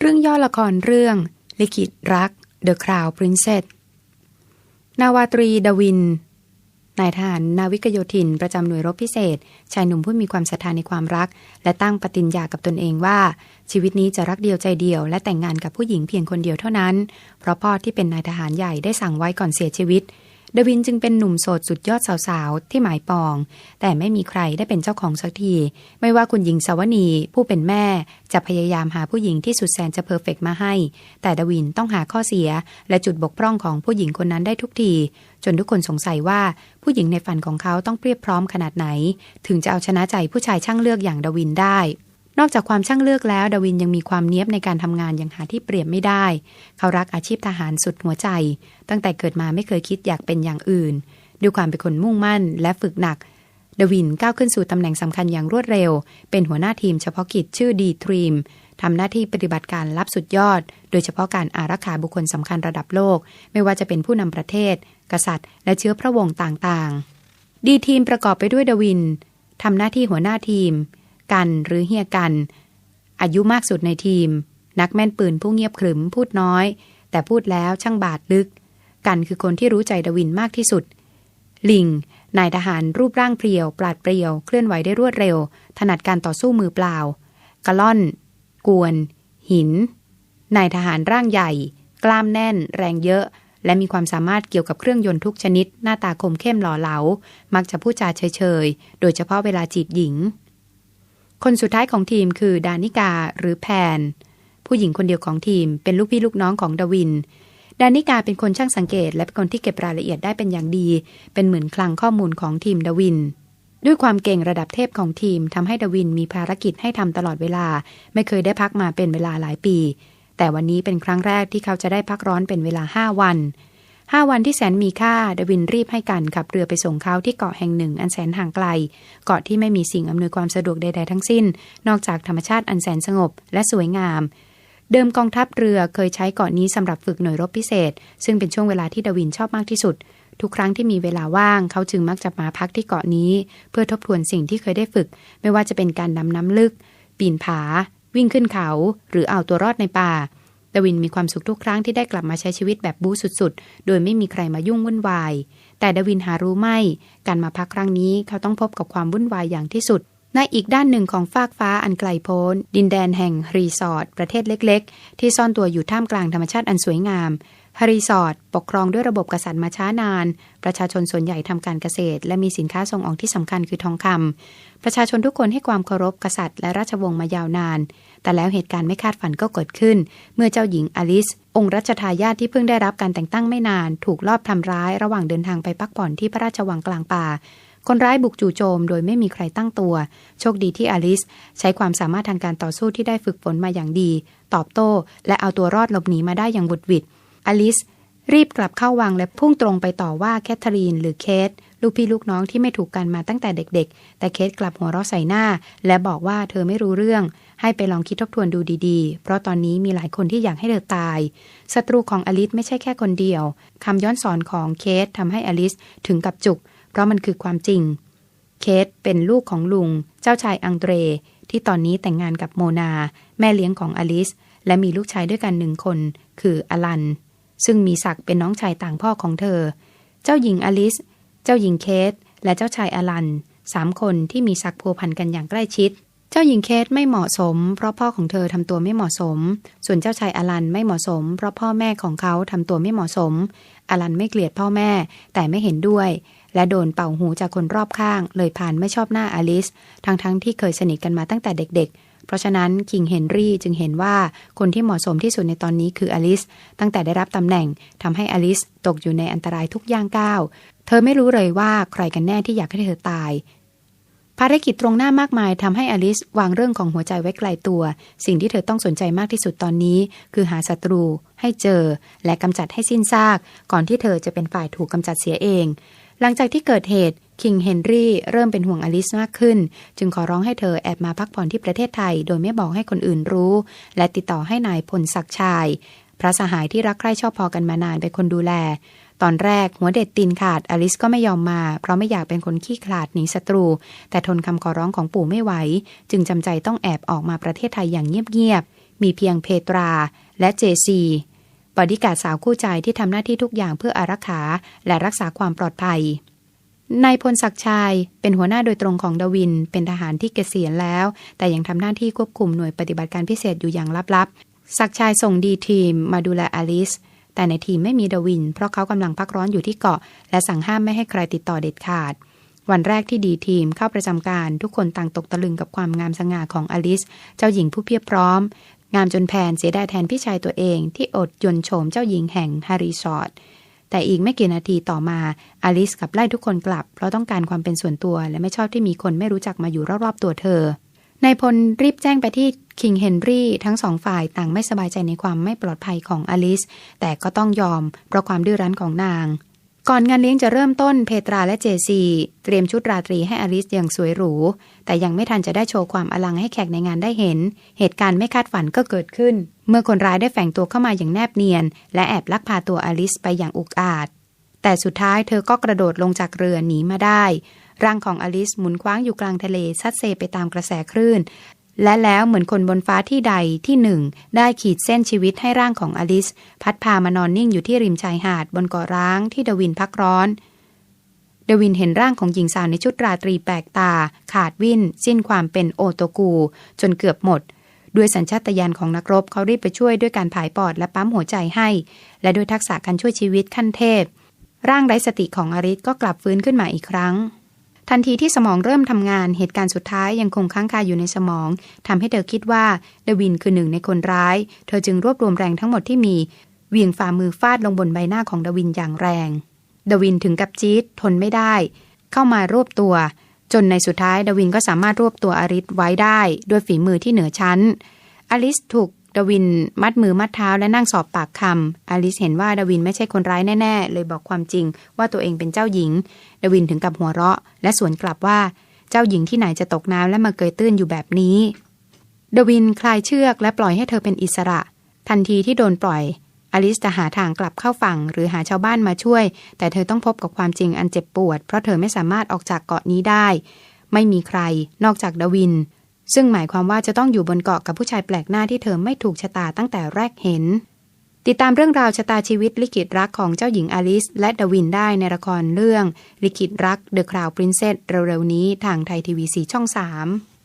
เรื่องย่อละครเรื่อง ลิขิตรัก The Crown Princess นาวาตรีดวิน นายทหารนาวิกโยธิน ประจำหน่วยรบพิเศษ ชายหนุ่มผู้มีความศรัทธาในความรัก และตั้งปฏิญญากับตนเองว่า ชีวิตนี้จะรักเดียวใจเดียว และแต่งงานกับผู้หญิงเพียงคนเดียวเท่านั้น เพราะพ่อที่เป็นนายทหารใหญ่ได้สั่งไว้ก่อนเสียชีวิต ดวินจึงเป็นหนุ่มโสดสุดยอดสาวๆ ที่หมายปอง แต่ไม่มีใครได้เป็นเจ้าของสักที ไม่ว่าคุณหญิงสาวนีผู้เป็นแม่ จะพยายามหาผู้หญิงที่สุดแสนจะเพอร์เฟกมาให้ แต่ดวินต้องหาข้อเสีย และจุดบกพร่องของผู้หญิงคนนั้นได้ทุกที จนทุกคนสงสัยว่าผู้หญิงในฝันของเขาต้องเปรียบพร้อมขนาดไหน ถึงจะเอาชนะใจผู้ชายช่างเลือกอย่างดวินได้ นอกจากความช่างเลือกแล้ว ดาวินยังมีความเนี้ยบในการทำงานอย่างหาที่เปรียบไม่ได้ เขารักอาชีพทหารสุดหัวใจ ตั้งแต่เกิดมาไม่เคยคิดอยากเป็นอย่างอื่นด้วยความเป็นคนมุ่งมั่นและฝึกหนักดาวินก้าวขึ้นสู่ตำแหน่งสำคัญอย่างรวดเร็ว เป็นหัวหน้าทีมเฉพาะกิจชื่อดีทรีมทำหน้าที่ปฏิบัติการลับสุดยอด โดยเฉพาะการอารักขาบุคคลสำคัญระดับโลก ไม่ว่าจะเป็นผู้นำประเทศ กษัตริย์ และเชื้อพระวงศ์ต่างๆ ดีทีมประกอบไปด้วยดาวินทำหน้าที่หัวหน้าทีม กันหรือเฮียกัน อายุมากสุดในทีม นักแม่นปืนผู้เงียบขรึมพูดน้อย แต่พูดแล้วช่างบาดลึก กันคือคนที่รู้ใจดวินมากที่สุด ลิงนายทหารรูปร่างเปรียว ปราดเปรียวเคลื่อนไหวได้รวดเร็ว ถนัดการต่อสู้มือเปล่ากะล่อน กวน หินนายทหารร่างใหญ่ กล้ามแน่น แรงเยอะ และมีความสามารถเกี่ยวกับเครื่องยนต์ทุกชนิด หน้าตาคมเข้มหล่อเหลา มักจะพูดจาเฉยๆ โดยเฉพาะเวลาจีบหญิง คนสุดท้ายของทีมคือดานิกาหรือแพน ผู้หญิงคนเดียวของทีมเป็นลูกพี่ลูกน้องของดาวิน ดานิกาเป็นคนช่างสังเกต และเป็นคนที่เก็บรายละเอียดได้เป็นอย่างดี เป็นเหมือนคลังข้อมูลของทีมดาวิน ด้วยความเก่งระดับเทพของทีมทำให้ดาวินมีภารกิจให้ทำตลอดเวลา ไม่เคยได้พักมาเป็นเวลาหลายปี แต่วันนี้เป็นครั้งแรกที่เขาจะได้พักร้อนเป็นเวลาห้าวัน ห้าวันที่แสนมีค่า ดวินรีบให้กันขับเรือไปส่งเขาที่เกาะแห่งหนึ่งอันแสนห่างไกล เกาะที่ไม่มีสิ่งอำนวยความสะดวกใด ๆ ทั้งสิ้น นอกจากธรรมชาติอันแสนสงบและสวยงาม เดิมกองทัพเรือเคยใช้เกาะนี้สำหรับฝึกหน่วยรบพิเศษ ซึ่งเป็นช่วงเวลาที่ดวินชอบมากที่สุด ทุกครั้งที่มีเวลาว่างเขาจึงมักจะมาพักที่เกาะนี้ เพื่อทบทวนสิ่งที่เคยได้ฝึก ไม่ว่าจะเป็นการดำน้ำลึก ปีนผา วิ่งขึ้นเขา หรือเอาตัวรอดในป่า ดวินมีความสุขทุกครั้งที่ได้กลับมาใช้ชีวิตแบบบู๊สุดๆ โดยไม่มีใครมายุ่งวุ่นวาย แต่ดวินหารู้ไม่ การมาพักครั้งนี้เขาต้องพบกับความวุ่นวายอย่างที่สุด ในอีกด้านหนึ่งของฟากฟ้าอันไกลโพ้น ดินแดนแห่งรีสอร์ทประเทศเล็ก ๆ ที่ซ่อนตัวอยู่ท่ามกลางธรรมชาติอันสวยงาม ฮารีสอร์ทปกครองด้วยระบบกษัตริย์มาช้านาน ประชาชนส่วนใหญ่ทำการเกษตร และมีสินค้าส่งออกที่สำคัญคือทองคำประชาชนทุกคนให้ความเคารพกษัตริย์และราชวงศ์มายาวนาน แต่แล้วเหตุการณ์ไม่คาดฝันก็เกิดขึ้น เมื่อเจ้าหญิงอลิส องค์รัชทายาทที่เพิ่งได้รับการแต่งตั้งไม่นาน ถูกลอบทำร้ายระหว่างเดินทางไปพักผ่อนที่พระราชวังกลางป่า คนร้ายบุกจู่โจม โดยไม่มีใครตั้งตัว โชคดีที่อลิส ใช้ความสามารถทางการต่อสู้ที่ได้ฝึกฝนมาอย่างดี ตอบโต้ และเอาตัวรอดหลบหนีมาได้อย่างบุดวิด อลิส รีบกลับเข้าวังและพุ่งตรงไปต่อว่าแคทเธอรีน หรือเคทลูกพี่ลูกน้องที่ไม่ถูกกันมาตั้งแต่เด็กๆ แต่เคทกลับหัวเราะใส่หน้า และบอกว่าเธอไม่รู้เรื่อง ให้ไปลองคิดทบทวนดูดีๆ เพราะตอนนี้มีหลายคนที่อยากให้เธอตาย ศัตรูของอลิสไม่ใช่แค่คนเดียว คำย้อนสอนของเคททำให้อลิสถึงกับจุก เพราะมันคือความจริง เคทเป็นลูกของลุง เจ้าชายอังเดร ที่ตอนนี้แต่งงานกับโมนา แม่เลี้ยงของอลิส และมีลูกชายด้วยกันหนึ่งคน คืออลัน ซึ่งมีศักดิ์เป็นน้องชายต่างพ่อของเธอ เจ้าหญิงอลิส เจ้าหญิงเคทและเจ้าชายอลันสามคนที่มีศักดิ์พัวพันกันอย่างใกล้ชิด เจ้าหญิงเคทไม่เหมาะสม เพราะพ่อของเธอทำตัวไม่เหมาะสม ส่วนเจ้าชายอลันไม่เหมาะสม เพราะพ่อแม่ของเขาทำตัวไม่เหมาะสม อลันไม่เกลียดพ่อแม่ แต่ไม่เห็นด้วย และโดนเป่าหูจากคนรอบข้าง เลยผ่านไม่ชอบหน้าอลิส ทั้งๆทที่เคยสนิทกันมาตั้งแต่เด็ก เพราะฉะนั้นคิงเฮนรี่จึงเห็นว่าคนที่เหมาะสมที่สุดในตอนนี้คืออลิส ตั้งแต่ได้รับตำแหน่งทำให้อลิสตกอยู่ในอันตรายทุกย่างก้าว เธอไม่รู้เลยว่าใครกันแน่ที่อยากให้เธอตาย ภารกิจตรงหน้ามากมายทำให้อลิสวางเรื่องของหัวใจไว้ไกลตัว สิ่งที่เธอต้องสนใจมากที่สุดตอนนี้ คือหาศัตรู ให้เจอ และกำจัดให้สิ้นซาก ก่อนที่เธอจะเป็นฝ่ายถูกกำจัดเสียเอง หลังจากที่เกิดเหตุ คิงเฮนรี่เริ่มเป็นห่วงอลิสมากขึ้น จึงขอร้องให้เธอแอบมาพักผ่อนที่ประเทศไทย โดยไม่บอกให้คนอื่นรู้ และติดต่อให้นายพลศักชาย พระสหายที่รักใคร่ชอบพอกันมานานเป็นคนดูแล ตอนแรกหัวเด็ดตีนขาดอลิสก็ไม่ยอมมา เพราะไม่อยากเป็นคนขี้ขลาดหนีศัตรู แต่ทนคำขอร้องของปู่ไม่ไหว จึงจำใจต้องแอบออกมาประเทศไทยอย่างเงียบๆมีเพียงเพตราและเจซีบอดี้การ์ดสาวคู่ใจที่ทำหน้าที่ทุกอย่างเพื่ออารักขาและรักษาความปลอดภัย นายพลศักดิ์ชัยเป็นหัวหน้าโดยตรงของดาวิน เป็นทหารที่เกษียณแล้ว แต่ยังทำหน้าที่ควบคุมหน่วยปฏิบัติการพิเศษอยู่อย่างลับๆศักดิ์ชัยส่งดีทีมมาดูแลอลิสแต่ในทีมไม่มีดาวิน เพราะเขากำลังพักร้อนอยู่ที่เกาะ และสั่งห้ามไม่ให้ใครติดต่อเด็ดขาด วันแรกที่ดีทีมเข้าประจำการทุกคนต่างตกตะลึงกับความงามสง่าของอลิส เจ้าหญิงผู้เพียบพร้อม งามจนแพนเสียดายแทนพี่ชายตัวเองที่อดยนโฉมเจ้าหญิงแห่งฮารีสอร์ท แต่อีกไม่กี่นาทีต่อมาอลิสกับไล่ทุกคนกลับ เพราะต้องการความเป็นส่วนตัวและไม่ชอบที่มีคนไม่รู้จักมาอยู่รอบๆตัวเธอนายพลรีบแจ้งไปที่คิงเฮนรี่ทั้งสองฝ่ายต่างไม่สบายใจในความไม่ปลอดภัยของอลิส แต่ก็ต้องยอมเพราะความดื้อรั้นของนาง ก่อนงานเลี้ยงจะเริ่มต้นเพตราและเจซี เตรียมชุดราตรีให้อลิสอย่างสวยหรู แต่ยังไม่ทันจะได้โชว์ความอลังให้แขกในงานได้เห็น เหตุการณ์ไม่คาดฝันก็เกิดขึ้น เมื่อคนร้ายได้แฝงตัวเข้ามาอย่างแนบเนียน และแอบลักพาตัวอลิสไปอย่างอุกอาจ แต่สุดท้ายเธอก็กระโดดลงจากเรือหนีมาได้ร่างของอลิสหมุนคว้างอยู่กลางทะเลซัดเซไปตามกระแสคลื่น และแล้วเหมือนคนบนฟ้าที่ใดที่หนึ่ง ได้ขีดเส้นชีวิตให้ร่างของอลิส พัดพามานอนนิ่งอยู่ที่ริมชายหาดบนเกาะร้างที่ดวินพักร้อน ดวินเห็นร่างของหญิงสาวในชุดราตรีแปลกตา ขาดวิ่น สิ้นความเป็นโอโตกู จนเกือบหมด ด้วยสัญชาตญาณของนักรบเขารีบไปช่วยด้วยการผายปอดและปั๊มหัวใจให้ และด้วยทักษะการช่วยชีวิตขั้นเทพ ร่างไร้สติของอริสก็กลับฟื้นขึ้นมาอีกครั้ง ทันทีที่สมองเริ่มทำงานเหตุการณ์สุดท้ายยังคงค้างคาอยู่ในสมองทำให้เธอคิดว่าดวินคือหนึ่งในคนร้าย เธอจึงรวบรวมแรงทั้งหมดที่มีเวี่ยงฝ่ามือฟาดลงบนใบหน้าของดวินอย่างแรง ดวินถึงกับจี๊ดทนไม่ได้ เข้ามารวบตัว จนในสุดท้ายดวินก็สามารถรวบตัวอริสไว้ได้ ด้วยฝีมือที่เหนือชั้น อลิสถูก ดวินมัดมือมัดเท้าและนั่งสอบปากคำอลิสเห็นว่าดวินไม่ใช่คนร้ายแน่ ๆ เลยบอกความจริงว่าตัวเองเป็นเจ้าหญิง ดวินถึงกับหัวเราะ และสวนกลับว่าเจ้าหญิงที่ไหนจะตกน้ำและมาเกยตื้นอยู่แบบนี้ ดวินคลายเชือกและปล่อยให้เธอเป็นอิสระ ทันทีที่โดนปล่อย อลิสจะหาทางกลับเข้าฝั่ง หรือหาชาวบ้านมาช่วย แต่เธอต้องพบกับความจริงอันเจ็บปวด เพราะเธอไม่สามารถออกจากเกาะนี้ได้ ไม่มีใคร นอกจากดวิน ซึ่งหมายความว่าจะต้องอยู่บนเกาะกับผู้ชายแปลกหน้าที่เธอไม่ถูกชะตาตั้งแต่แรกเห็น ติดตามเรื่องราวชะตาชีวิตลิขิตรักของเจ้าหญิงอลิส และดวินได้ในละครเรื่อง ลิขิตรัก The Crown Princess เร็วๆนี้ทางไทยทีวีสีช่อง 3